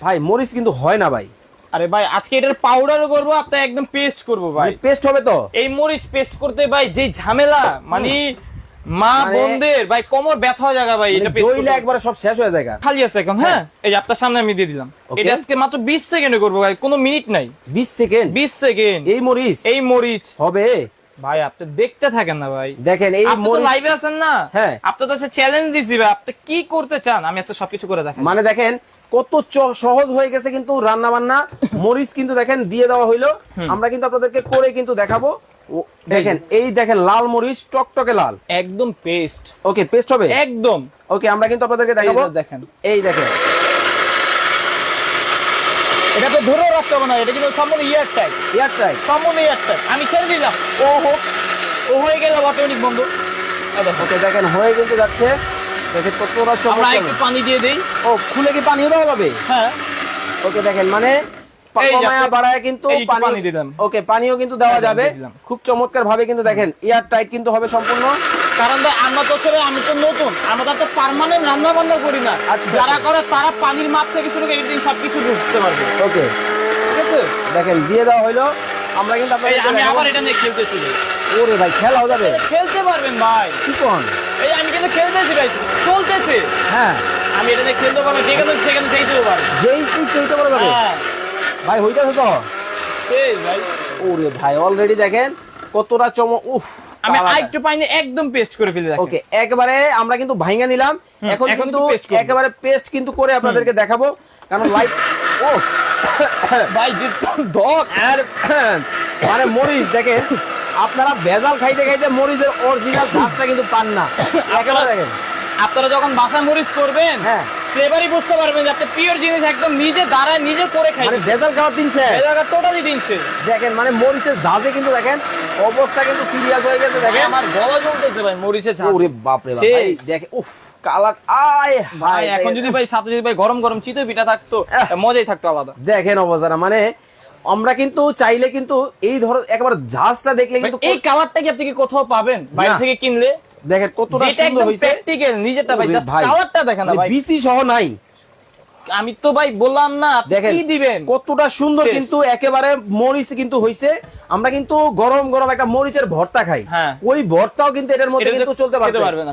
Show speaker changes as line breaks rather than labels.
ভাই মরিচ কিন্তু হয় না ভাই।
আরে ভাই আজকে এটার পাউডারও করব আপনার একদম পেস্ট করব ভাই।
পেস্ট হবে তো?
এই মরিচ পেস্ট করতে ভাই যে ঝামেলা মানে মা
মানে-
বোনদের ভাই কোমর ব্যথা হয়ে জায়গা ভাই এটা
মানে দইলে একবারে সব শেষ হয়ে
খালি আছে এখন হ্যাঁ? এই আপনার সামনে আমি দিয়ে দিলাম। এটা আজকে মাত্র বিশ সেকেন্ডে করব ভাই কোনো মিনিট নাই।
বিশ সেকেন্ড
বিশ সেকেন্ড
এই মরিচ?
এই মরিচ।
হবে?
ভাই আপনি দেখতে থাকেন না ভাই।
দেখেন এই
লাইভে আছেন না?
হ্যাঁ।
আপনি তো চ্যালেঞ্জ দিছি ভাই আপনি কি করতে চান? আমি আজকে সবকিছু করে দেখেন
মানে দেখেন কত সহজ হয়ে গেছে কিন্তু রান্না বান্না মরিচ কিন্তু দেখেন দিয়ে দেওয়া হইল। আমরা কিন্তু আপনাদেরকে করে কিন্তু দেখাবো। দেখেন এই দেখেন লাল মরিচ টকটকে লাল।
একদম পেস্ট।
ওকে পেস্ট হবে?
একদম।
ওকে আমরা কিন্তু আপনাদেরকে দেখাবো।
দেখেন।
এই দেখেন।
এটা তো ধরে রাখতে হবে না এটা কিন্তু সম্পূর্ণ ইয়ার টাইপ।
ইয়ার ট্রাই
সম্পূর্ণ ইয়ার টাইপ। আমি ছেড়ে দিলাম। ও হোক ও হয়ে গেল অটোমেটিক বন্ধ।
ওকে দেখেন হয়ে কিন্তু যাচ্ছে। দেখেন কতটা
আমরা একটু পানি দিয়ে দেই।
ও খুলে কি পানিও দেওয়া যাবে?
হ্যাঁ।
ওকে দেখেন মানে কিন্তু পানি ওকে পানিও কিন্তু দেওয়া
হ্যাঁ,
যাবে। খুব চমৎকার ভাবে কিন্তু দেখেন এয়ার টাইট কিন্তু হবে সম্পূর্ণ।
কারণ আমরা তো ছেলে আমি তো নতুন। আমরা তো পার্মানেন্ট রান্না বান্না করি না।
আচ্ছা।
যারা করে তারা পানির মাপ থেকে শুরু করে এডিটিং সবকিছু বুঝতে পারবে।
ওকে।
ঠিক আছে?
দেখেন দিয়ে দেওয়া হলো আমরা কিন্তু
এই আমি আবার এটা নিয়ে খেলতেছি।
ওরে ভাই খেলাও যাবে।
খেলতে পারবেন ভাই।
কি কোন?
এই আমি কিন্তু খেলতেছি ভাই। চলতেছে।
হ্যাঁ।
আমি এটা নিয়ে খেলতে পারব যেখানে সেখানে পারব
যেই তুই চইতে পারবে
হ্যাঁ।
ভাই হইতাছে তো।
ভাই।
ওরে ভাই অলরেডি দেখেন কতটা চম উফ
আমি আরেকটু পানি একদম পেস্ট করে ফেলে
ওকে একবারে আমরা কিন্তু ভাঙা নিলাম। এখন কিন্তু। একেবারে পেস্ট কিন্তু করে আপনাদেরকে দেখাবো। কারণ লাইভ ও।
ভাই
দক আর মানে মরিচ দেখেন। আপনারা ভেজাল খাইতে খাইতে মরিচের অরিজিনাল ঘাসটা কিন্তু পান না। একেবারে দেখেন।
আপনারা যখন বাসা মরিচ করবেন
হ্যাঁ।
ফ্লেভারই বুঝতে পারবেন যে আপনি পিওর জিনিস একদম নিজে দাঁড়ায় নিজে করে খাই
মানে ভেজাল খাওয়ার দিনছে
এই জায়গা টোটালি দিনছে
দেখেন মানে মরিচের ঝাঁজে কিন্তু দেখেন অবস্থা কিন্তু সিরিয়াস হয়ে গেছে দেখেন।
আমার গলা জ্বলতেছে ভাই মরিচের ঝাঁজ।
ওরে বাপ রে ভাই, দেখে উফ কালার আয়
ভাই এখন যদি ভাই সাথে যদি ভাই গরম গরম চিতই পিঠা থাকতো। মজাই থাকতো আলাদা।
দেখেন অবস্থাটা মানে আমরা কিন্তু চাইলে কিন্তু এই ধরো একবার ঝাঁজটা দেখলে কিন্তু
এই কালারটা কি আপনি কি কোথাও পাবেন বাইরে থেকে কিনলে?
দেখেন কতটা সুন্দর
একদম প্র্যাকটিক্যাল নিজেরটা ভাই জাস্ট কালারটা দেখেন না ভাই।
বিসি সহ নাই।
আমি তো ভাই বললাম না কি দিবেন?
কতটা সুন্দর কিন্তু একেবারে মরিচ কিন্তু হইছে। আমরা কিন্তু গরম গরম একটা মরিচের ভর্তা খাই।
হ্যাঁ।
ওই ভর্তাও কিন্তু এটার মধ্যে কিন্তু চলতে
পারবে না।